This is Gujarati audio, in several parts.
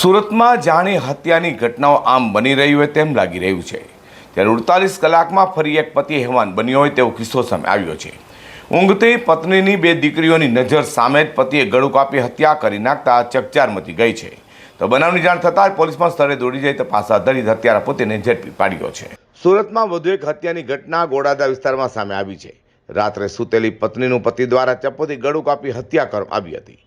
સુરતમાં જાણે હત્યાની ઘટનાઓ આમ બની રહી હોય તેમ લાગી રહ્યું છે. ત્યારે અડતાલીસ કલાકમાં ફરી એક પતિ હેવાન બન્યો હોય તેવો કિસ્સો સામે આવ્યો છે. ઊંઘતી પત્નીની બે દીકરીઓની નજર સામે જ પતિએ ગળું કાપી હત્યા કરી નાખતા ચકચાર મચી ગઈ છે. તો બનાવની જાણ થતાં જ પોલીસમાં સ્થળે દોડી જઈ તપાસ હાથ ધરી હત્યારા પોતેને ઝડપી પાડ્યો છે. સુરતમાં વધુ એક હત્યાની ઘટના ગોડાદા વિસ્તારમાં સામે આવી છે. રાત્રે સૂતેલી પત્નીનું પતિ દ્વારા ચપ્પોથી ગળું કાપી હત્યા કરવામાં આવી હતી.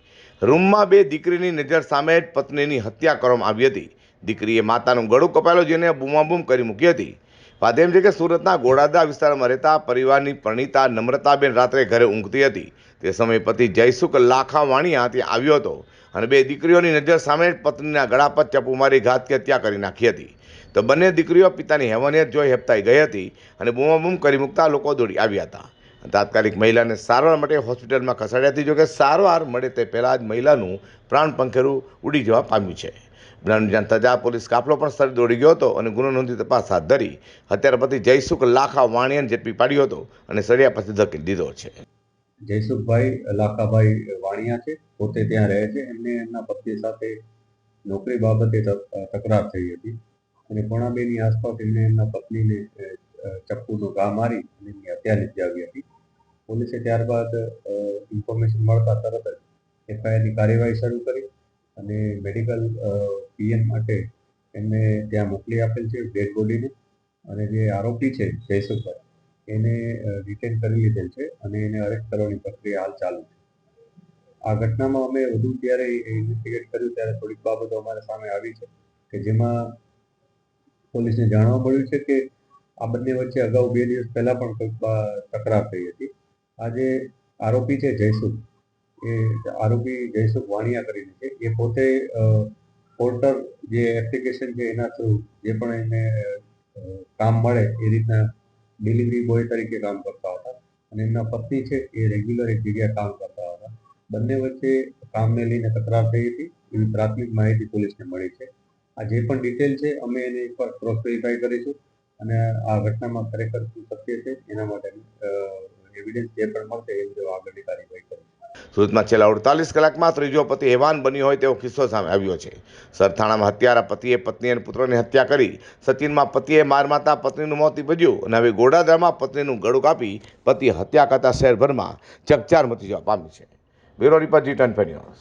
રૂમમાં બે દીકરીની નજર સામે જ પત્નીની હત્યા કરવામાં આવી હતી. દીકરીએ માતાનું ગળું કપાયેલું જેને બૂમાબૂમ કરી મૂકી હતી. વાત એમ છે કે સુરતના ગોડાદા વિસ્તારમાં રહેતા પરિવારની પરણિતા નમ્રતાબેન રાત્રે ઘરે ઊંઘતી હતી. તે સમયે પતિ જયસુખ લાખા વાણિયા ત્યાં આવ્યો હતો અને બે દીકરીઓની નજર સામે જ પત્નીના ગળા પર ચપ્પુ મારી ઘાતકી હત્યા કરી નાખી હતી. તો બંને દીકરીઓ પિતાની હેવાનિયત જોઈ હેપતાઈ ગઈ હતી અને બૂમાબૂમ કરી મૂકતા લોકો દોડી આવ્યા હતા. તાત્કાલિક મહિલાને સારવાર માટે હોસ્પિટલમાં ખસેડાઈ હતી. જોકે સારવાર મળે તે પહેલાં જ મહિલાનું પ્રાણ પંખેરું ઉડી જવા પામ્યું છે. બનાવની જાણ થતાં પોલીસ કાફલો પણ સ્થળે દોડી ગયો હતો અને ગુનો નોંધી તપાસ હાથ ધરી. હત્યારા પતિ જયસુખ લાખા વાણિયાને ઝડપી પાડ્યો હતો અને સળિયા પાસે ધકેલી દીધો છે. જયસુખભાઈ લાખાભાઈ વાણિયા છે. પોતે ત્યાં રહે છે. એમને એમના પત્ની સાથે નોકરી બાબતે તક- તકરાર થઈ હતી. અને પોણા બેની આસપાસ એમને એમના પત્નીને ચપ્પુનો ઘા મારી અને એમની હત્યા નિપજાવી હતી. પોલીસે ત્યારબાદ ઇન્ફોર્મેશન મળતા તરત જ એફઆઈઆરની કાર્યવાહી શરૂ કરી અને મેડિકલ પીએમ માટે એમને ત્યાં મોકલી આપેલ છે ડેડ બોડીને અને જે આરોપી છે જયસુખભાઈ, એને રિટેન કરી લીધેલ છે અને એને અરેસ્ટ કરવાની પ્રક્રિયા હાલ ચાલુ છે. આ ઘટનામાં અમે વધુ જ્યારે ઇન્વેસ્ટિગેટ કર્યું ત્યારે થોડીક બાબતો અમારા સામે આવી છે કે જેમાં પોલીસને જાણવા મળ્યું છે કે આ બંને વચ્ચે અગાઉ બે દિવસ પહેલા પણ કંઈક તકરાર થઈ હતી. આ જે આરોપી છે જયસુખ, એ આરોપી જયસુખ વાણિયા કરીને છે. એ પોતે પોર્ટર જે એપ્લિકેશન છે એના થ્રુ જે પણ એને કામ મળે એ રીતના ડિલિવરી બોય તરીકે કામ કરતા હતા. અને એમના પત્ની છે એ રેગ્યુલર એક જગ્યાએ કામ કરતા હતા. બંને વચ્ચે કામને લઈને તકરાર થઈ હતી. એવી પ્રાથમિક માહિતી પોલીસને મળી છે. આ જે પણ ડિટેલ છે અમે એને એકવાર ક્રોસ વેરીફાઈ કરીશું. અને આ ઘટનામાં ખરેખર શું સત્ય છે એના માટેની એવિડન્સ જે પણ મળશે એ મુજબ આગળની કાર્યવાહી કરીશું સુરતમાં છેલ્લા અડતાલીસ કલાકમાં ત્રીજો પતિ હેવાન બન્યો હોય તેવો કિસ્સો સામે આવ્યો છે. સરથાણામાં હત્યારા પતિએ પત્ની અને પુત્રની હત્યા કરી, સચિનમાં પતિએ માર મારતા પત્નીનું મોત નીપજ્યું અને હવે ગોડાદરામાં પત્નીનું ગળું કાપી પતિએ હત્યા કરતા શહેરભરમાં ચકચાર મચી જવા પામી છે. Bureau report G twenty news.